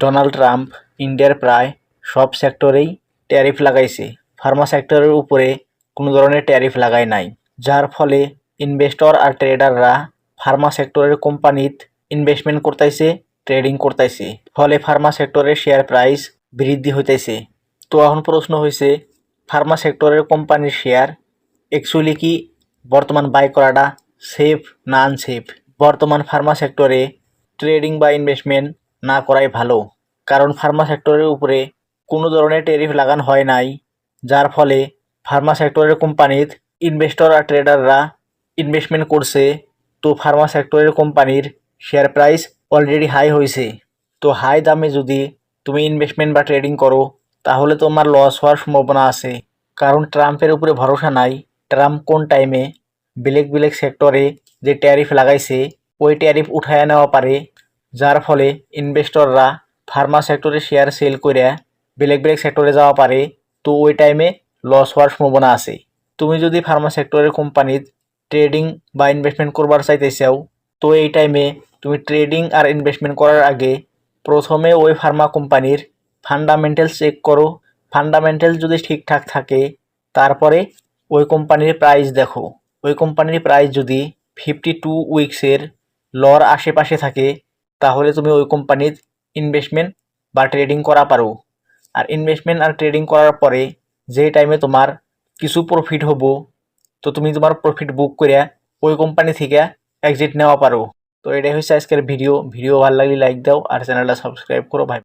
Donald Trump ইন্ডিয়ার প্রায় সব সেক্টরেই ট্যারিফ লাগাইছে। ফার্মা সেক্টরের উপরে কোনো ধরনের ট্যারিফ লাগায় নাই, যার ফলে ইনভেস্টর আর ট্রেডাররা ফার্মা সেক্টরের কোম্পানিত ইনভেস্টমেন্ট করতেছে ট্রেডিং করতেছে ফলে ফার্মা সেক্টরের শেয়ার প্রাইস বৃদ্ধি হইতেছে তো এখন প্রশ্ন হয়েছে ফার্মা সেক্টরের কোম্পানির শেয়ার অ্যাকচুয়ালি কি বর্তমান বাই করাটা সেফ না আনসেফ বর্তমান ফার্মা সেক্টরে ট্রেডিং বা ইনভেস্টমেন্ট না করাই ভালো। কারণ ফার্মা সেক্টরের উপরে কোনো ধরনের ট্যারিফ লাগানো হয় নাই, যার ফলে ফার্মা সেক্টরের কোম্পানির ইনভেস্টর আর ট্রেডাররা ইনভেস্টমেন্ট করছে। তো ফার্মা সেক্টরের কোম্পানির শেয়ার প্রাইস অলরেডি হাই হয়েছে। তো হাই দামে যদি তুমি ইনভেস্টমেন্ট বা ট্রেডিং করো, তাহলে তোমার লস হওয়ার সম্ভাবনা আছে। কারণ ট্রাম্পের উপরে ভরসা নাই। ট্রাম্প কোন টাইমে ব্ল্যাক ব্ল্যাক সেক্টরে যে ট্যারিফ লাগাইছে, ওই ট্যারিফ উঠায় নেওয়া পারে। যার ফলে ইনভেস্টররা ফার্মা সেক্টরে শেয়ার সেল করে ব্ল্যাক ব্ল্যাক সেক্টরে যাওয়া পারে, তো ওই টাইমে লস হওয়ার সম্ভাবনা আছে। তুমি যদি ফার্মা সেক্টরের কোম্পানির ট্রেডিং বা ইনভেস্টমেন্ট করবার চাইতে চাও তো এই টাইমে তুমি ট্রেডিং আর ইনভেস্টমেন্ট করার আগে প্রথমে ওই ফার্মা কোম্পানির ফান্ডামেন্টাল চেক করো। ফান্ডামেন্টাল যদি ঠিকঠাক থাকে, তারপরে ওই কোম্পানির প্রাইস দেখো। ওই কোম্পানির প্রাইস যদি ফিফটি টু উইক্সের লর আশেপাশে থাকে তাহলে তুমি ওই কোম্পানির ইনভেস্টমেন্ট বা ট্রেডিং করা পারো। আর ইনভেস্টমেন্ট আর ট্রেডিং করার পরে যে টাইমে তোমার কিছু প্রফিট হব, তো তুমি তোমার প্রফিট বুক করে ওই কোম্পানি থেকে এক্সিট নেওয়া পারো। তো এটাই হচ্ছে আজকের ভিডিও ভিডিও ভালো লাগলে লাইক দাও আর চ্যানেলটা সাবস্ক্রাইব করো। ভাই